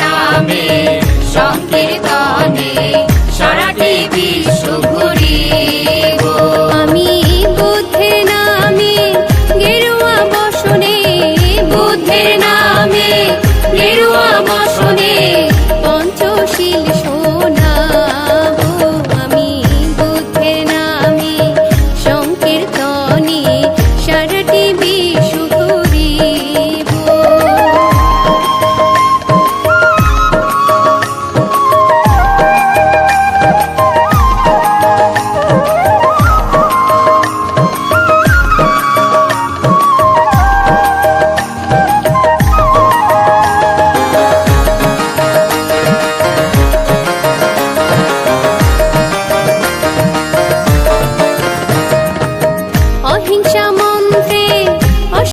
নামে সংকীর্তনে সারাটি বিশ্ব ঘুরি আমি বুদ্ধে নামে গেরুয়া বসনে বুদ্ধের নামে